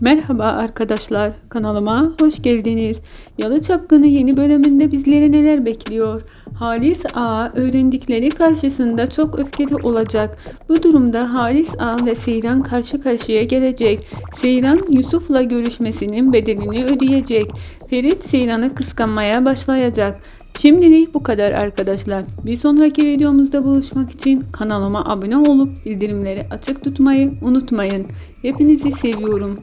Merhaba arkadaşlar, kanalıma hoş geldiniz. Yalı Çapkını yeni bölümünde bizleri neler bekliyor? Halis A öğrendikleri karşısında çok öfkeli olacak. Bu durumda Halis A ve Seyran karşı karşıya gelecek. Seyran Yusuf'la görüşmesinin bedelini ödeyecek. Ferit Seyran'ı kıskanmaya başlayacak. Şimdilik bu kadar arkadaşlar. Bir sonraki videomuzda buluşmak için kanalıma abone olup bildirimleri açık tutmayı unutmayın. Hepinizi seviyorum.